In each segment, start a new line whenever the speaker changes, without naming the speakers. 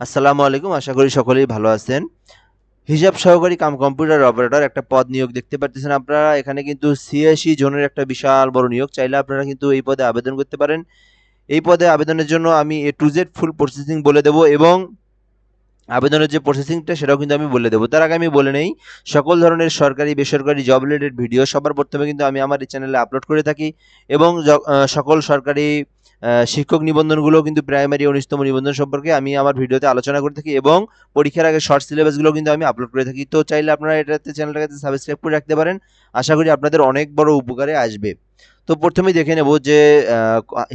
আসসালামু আলাইকুম, আশা করি সকলেই ভালো আছেন। হিসাব সহকারী কাম কম্পিউটার অপারেটর একটা পদ নিয়োগ দেখতে পাচ্ছেন আপনারা। এখানে কিন্তু সিএসি জোনের একটা বিশাল বড় নিয়োগ। চাইলে আপনারা কিন্তু এই পদে আবেদন করতে পারেন। এই পদে আবেদনের জন্য আমি A to Z full processing বলে দেবো এবং আবেদনের যে প্রসেসিংটা সেটাও কিন্তু আমি বলে দেবো। তার আগে আমি বলে নেই, সকল ধরনের সরকারি, বেসরকারি জব রিলেটেড ভিডিও সবার প্রথমে কিন্তু আমি আমার এই চ্যানেলে আপলোড করে থাকি এবং সকল সরকারি শিক্ষক নিবন্ধনগুলো কিন্তু প্রাইমারি উনিশতম নিবন্ধন সম্পর্কে আমি আমার ভিডিওতে আলোচনা করে থাকি এবং পরীক্ষার আগে শর্ট সিলেবাসগুলো কিন্তু আমি আপলোড করে থাকি। তো চাইলে আপনারা এটাতে চ্যানেলটাকে সাবস্ক্রাইব করে রাখতে পারেন। আশা করি আপনাদের অনেক বড় উপকারে আসবে। তো প্রথমেই দেখে নেব যে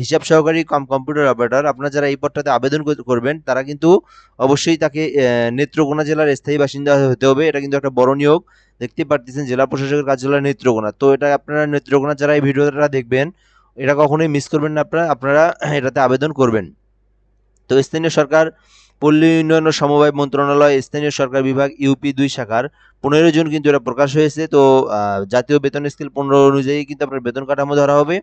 হিসাব সহকারী কম কম্পিউটার অপারেটর আপনারা যারা এই পদটাতে আবেদন করবেন, তারা কিন্তু অবশ্যই তাকে নেত্রকোনা জেলার স্থায়ী বাসিন্দা হতে হবে। এটা কিন্তু একটা বড় নিয়োগ। দেখতে পারতেছেন জেলা প্রশাসকের কার্যালয় নেত্রকোনা। তো এটা আপনারা নেত্রকোনা যারা এই ভিডিওটা দেখবেন এটা কখনোই মিস করবেন না আপনারা। আপনারা এটাতে আবেদন করবেন। তো স্থানীয় সরকার, পল্লী উন্নয়ন ও সমবায় মন্ত্রণালয়, স্থানীয় সরকার বিভাগ, ইউপি দুই শাখার পনেরো জুন কিন্তু এটা প্রকাশ হয়েছে। তো জাতীয় বেতন স্কেল পনেরো অনুযায়ী কিন্তু আপনার বেতন কাঠামো ধরা হবে।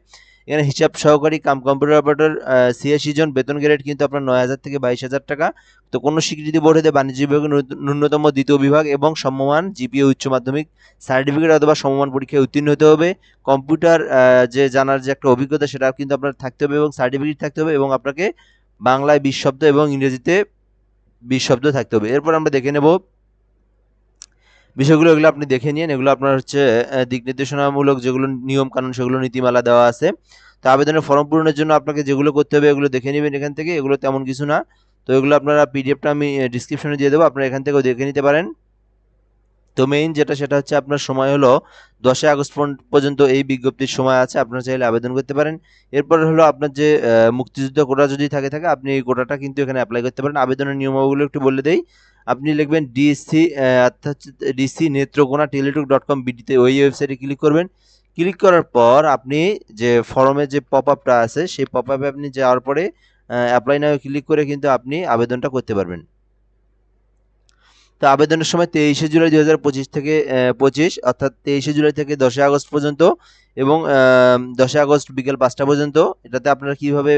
এখানে হিসাব সহকারী কাম কম্পিউটার অপারেটর ছিয়াশি জন, বেতন গ্রেড কিন্তু আপনার নয় হাজার থেকে বাইশ হাজার টাকা। তো কোনো স্বীকৃতি বোর্ড হতে বাণিজ্য বিভাগের ন্যূনতম দ্বিতীয় বিভাগ এবং সমমান জিপিএ উচ্চ মাধ্যমিক সার্টিফিকেট অথবা সমমান পরীক্ষায় উত্তীর্ণ হতে হবে। কম্পিউটার যে জানার যে একটা অভিজ্ঞতা সেটা কিন্তু আপনার থাকতে হবে এবং সার্টিফিকেট থাকতে হবে এবং আপনাকে বাংলায় বিশ শব্দ এবং ইংরেজিতে বিশ শব্দ থাকতে হবে। এরপর আমরা দেখে নেব বিষয়গুলো এগুলো আপনি দেখে নিন। এগুলো আপনার হচ্ছে দিক নির্দেশনামূলক যেগুলো নিয়ম কানুন, সেগুলো নীতিমালা দেওয়া আছে। তো আবেদনের ফর্ম পূরণের জন্য আপনাকে যেগুলো করতে হবে এগুলো দেখে নেবেন এখান থেকে। এগুলো তেমন কিছু না। তো এগুলো আপনারা পিডিএফটা আমি ডিসক্রিপশনে দিয়ে দেবো। আপনারা এখান থেকেও দেখে নিতে পারেন। তো মেইন যেটা, সেটা হচ্ছে আপনার সময় হলো দশই আগস্ট পর্যন্ত- এই বিজ্ঞপ্তির সময় আছে। আপনারা চাইলে আবেদন করতে পারেন। এরপর হলো আপনার যে মুক্তিযুদ্ধ কোটা যদি থাকে থাকে, আপনি এই কোটাটা কিন্তু এখানে অ্যাপ্লাই করতে পারেন। আবেদনের নিয়মাবলী একটু বলে দেই। আপনি লিখবেন ডিসি অর্থাৎ DC Netrokona Teletalk dot com বিডিতে ওই ওয়েবসাইটে ক্লিক করবেন। ক্লিক করার পর আপনি যে ফর্মে যে পপ আপটা আছে, সেই পপ আপে আপনি যাওয়ার পরে অ্যাপ্লাই নাও ক্লিক করে কিন্তু আপনি আবেদনটা করতে পারবেন। তো আবেদনের সময় তেইশে জুলাই দুই হাজার পঁচিশ থেকে পঁচিশ, অর্থাৎ তেইশে জুলাই থেকে দশই আগস্ট পর্যন্ত এবং দশই আগস্ট বিকেল পাঁচটা পর্যন্ত। এটাতে আপনারা কীভাবে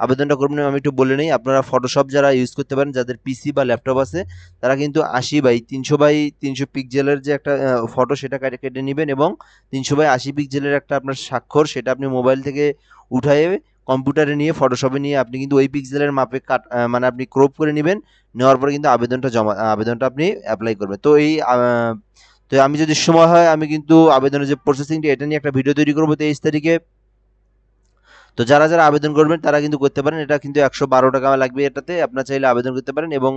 আবেদনটা করবেন আমি একটু বলে নিই। আপনারা ফটোশপ যারা ইউজ করতে পারেন, যাদের পিসি বা ল্যাপটপ আছে, তারা কিন্তু আশি বাই তিনশো বাই তিনশো পিক্সেলের যে একটা ফটো সেটা কেটে কেটে নেবেন এবং তিনশো বাই আশি পিক্সেলের একটা আপনার স্বাক্ষর সেটা আপনি মোবাইল থেকে উঠায়ে কম্পিউটারে নিয়ে ফটোশপে নিয়ে আপনি কিন্তু ওই পিক্সেলের মাপে কাট মানে আপনি ক্রপ করে নেবেন। নেওয়ার পরে কিন্তু আবেদনটা জমা, আবেদনটা আপনি অ্যাপ্লাই করবেন। তো এই তো আমি যদি সময় হয়, আমি কিন্তু আবেদনের যে প্রসেসিংটা এটা নিয়ে একটা ভিডিও তৈরি করব তেইশ তারিখে। তো যারা যারা আবেদন করবেন, তারা কিন্তু করতে পারেন। এটা কিন্তু একশো বারো টাকা লাগবে এটাতে। আপনার চাইলে আবেদন করতে পারেন এবং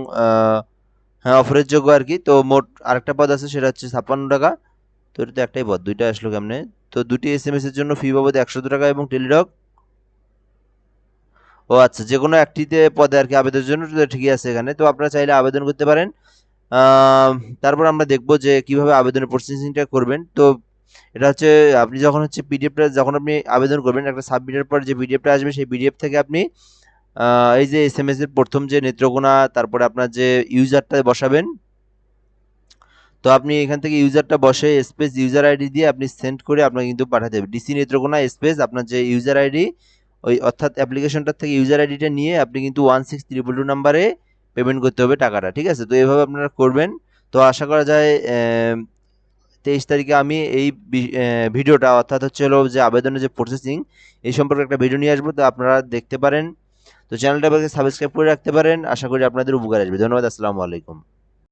হ্যাঁ অফারের যোগ্য আর কি। তো মোট আরেকটা পদ আছে, সেটা হচ্ছে ছাপ্পান্ন টাকা। তো এটা তো একটাই পদ। দুইটা আসলো কেমনে? তো দুটি এস এম এস এর জন্য ফি বাবদ একশো টাকা এবং টেলিডক ও আচ্ছা যে কোনো একটিতে পদে আর কি আবেদনের জন্য ঠিকই আছে এখানে। তো আপনারা চাইলে আবেদন করতে পারেন। তারপর আমরা দেখব যে কীভাবে আবেদনের প্রসেসিংটা করবেন। তো এটা হচ্ছে আপনি যখন হচ্ছে পিডিএফটা যখন আপনি আবেদন করবেন, একটা সাবমিটের পর যে পিডিএফটা আসবে সেই পিডিএফ থেকে আপনি এই যে এস এম এর প্রথম যে নেত্রকোনা, তারপরে আপনার যে ইউজারটা বসাবেন, তো আপনি এখান থেকে ইউজারটা বসে স্পেস ইউজার আইডি দিয়ে আপনি সেন্ড করে আপনাকে কিন্তু পাঠাতে হবে। ডিসি নেত্রকোনা স্পেস আপনার যে ইউজার আইডি ওই অর্থাৎ অ্যাপ্লিকেশনটার থেকে ইউজার আইডিটা নিয়ে আপনি কিন্তু ওয়ান সিক্স ত্রিপল টু নাম্বারে পেমেন্ট করতে হবে টাকাটা, ঠিক আছে? তো এইভাবে আপনারা করবেন। তো আশা করা যায় তেইশ তারিখে আমি এই ভিডিওটা অর্থাৎ হচ্ছে হলো যে আবেদনের যে প্রসেসিং এই সম্পর্কে একটা ভিডিও নিয়ে আসব, তো আপনারা দেখতে পারেন। তো চ্যানেলটা সাবস্ক্রাইব করে রাখতে পারেন। আশা করি আপনাদের উপকার আসবে। ধন্যবাদ, আসসালামু আলাইকুম।